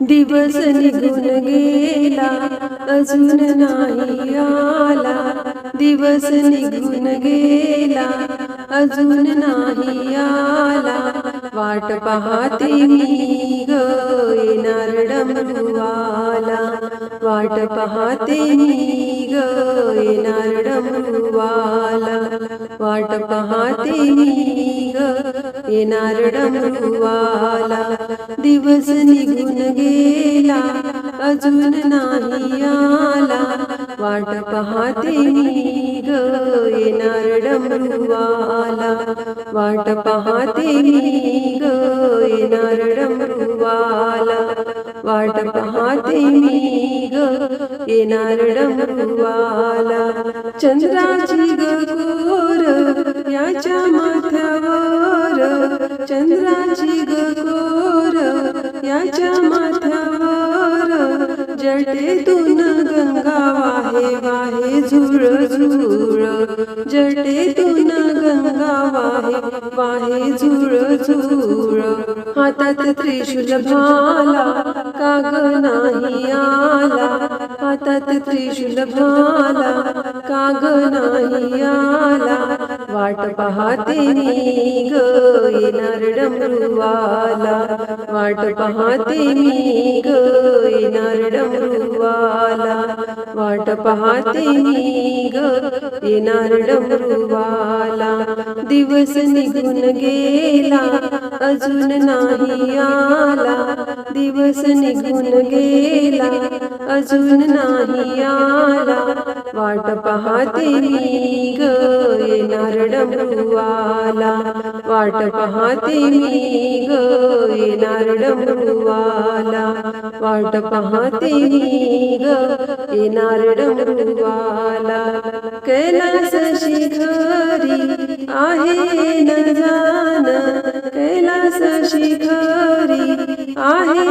दिवस निघून गेला अजून नाही आला. दिवस निघून गेला अजून नाही आला. वाट पाहते मी ग येणार डमरुवाला वाट पाहते मी ग येणार डमरुवाला वाट पाहते मी ग येणार डमरुवाला दिवस निघून गेला अजून नाही आला. वाट पाहते मी ग येणार डमरुवाला वाट पाहते मी ग येणार डमरुवाला वाट पाहते मी ग येणार डमरुवाला चंद्राची गोर याच्या माथ्यावर. चंद्राची गोर याच्या माथ्यावर. जटेतून गंगा वाहे वाहे झुळ झुळ जटेतून गंगा वाहे वाहे झुळ झुळ हातात त्रिशूल भाला काग नाही आला. हातात त्रिशूल भाला काग नाही आला. वाट पाहते येणार डमरुवाला वाट पाहते मी ग येणार डमरुवाला वाट पाहते मी ग येणार डमरुवाला दिवस निघून गेला अजून नाही आला. दिवस निघून गेला अजून नाही आला. वाट पाहते मी ग येणार डमरुवाला. वाट पाहते मी ग येणार डमरुवाला. वाट पाहते मी ग येणार डमरुवाला. कैलास शिखरी आहे न जान कैलास शिखरी आहे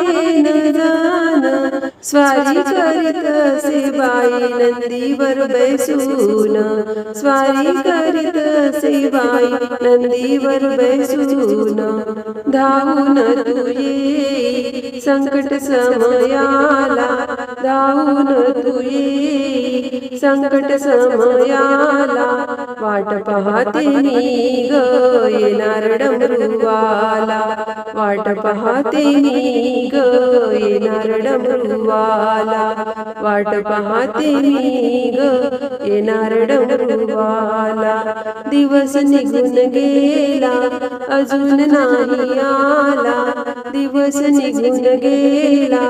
स्वारी करीत असे बाई नंदीवर बैसून स्वारी करीत असे बाई नंदीवर बैसून धावून तू ये संकट समयाला धावून तू ये संकट समयाला वाट पाहते मी ग येणार डमरुवाला. वाट पाहते मी ग येणार डमरुवाला. वाट पाहते मी ग येणार डमरुवाला. दिवस निघून गेला अजून नाही आला. दिवस निघून गेला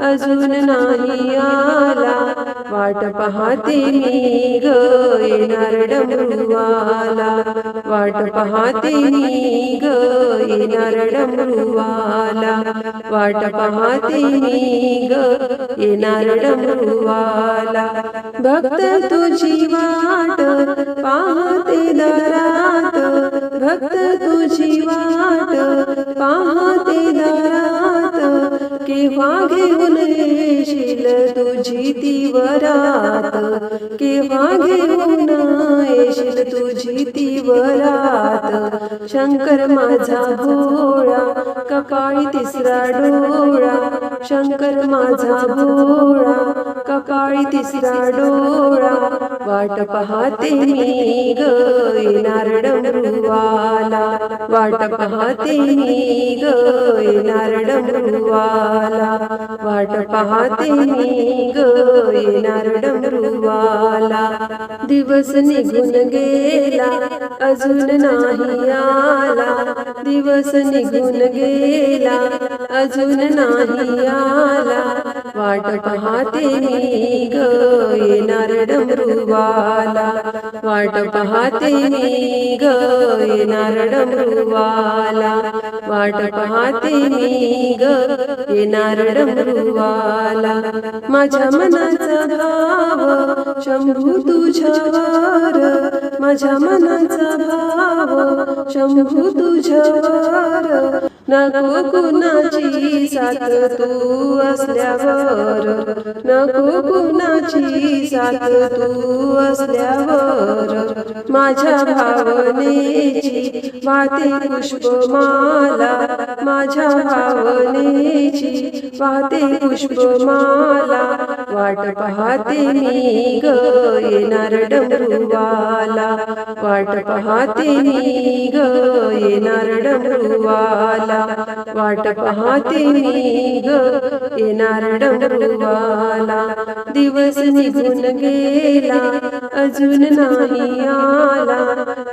अजून नाही आला. वाट पाहते मी ग येणार डमरुवाला. वाट पाहते मी ग येणार डमरुवाला. वाट पाहते मी ग येणार डमरुवाला. भक्त तुझी वाट पाहते दारा केव्हा घेऊन येशील तुझी ती वरात. केव्हा घेऊन येशील तुझी ती वरात. शंकर माझा भोळा कपाळी तिसरा डोळा. शंकर माझा भोळा कपाळी तिसरा डोळा. वाट पाहते मी ग येणार डमरुवाला वाट पाहते मी ग येणार डमरुवाला वाट पाहते मी ग येणार डमरुवाला दिवस निघून गेला अजून नाही आला. दिवस निघून गेला अजून नाही आला. वाट पाहते मी ग येणार डमरुवाला वाट पाहते मी ग येणार डमरुवाला वाट पाहते मी ग येणार डमरुवाला माझ्या मनाचा भाव शंभू तुझ्यावर. माझ्या मनाचा भाव शंभू तुझ्यावर. नको कुणाची साथ तू असल्यावर. नको कुणाची साथ तू असल्यावर. माझ्या भावनेची वाहते पुष्पमाला माझ्या भावनेची वाते पुष्पमाला वाट पाहते मी ग येणार डमरुवाला. वाट पाहते मी ग येणार डमरुवाला. वाट पाहते मी ग. येणार डमरुवाला. दिवस निघून गेला अजून नाही आला.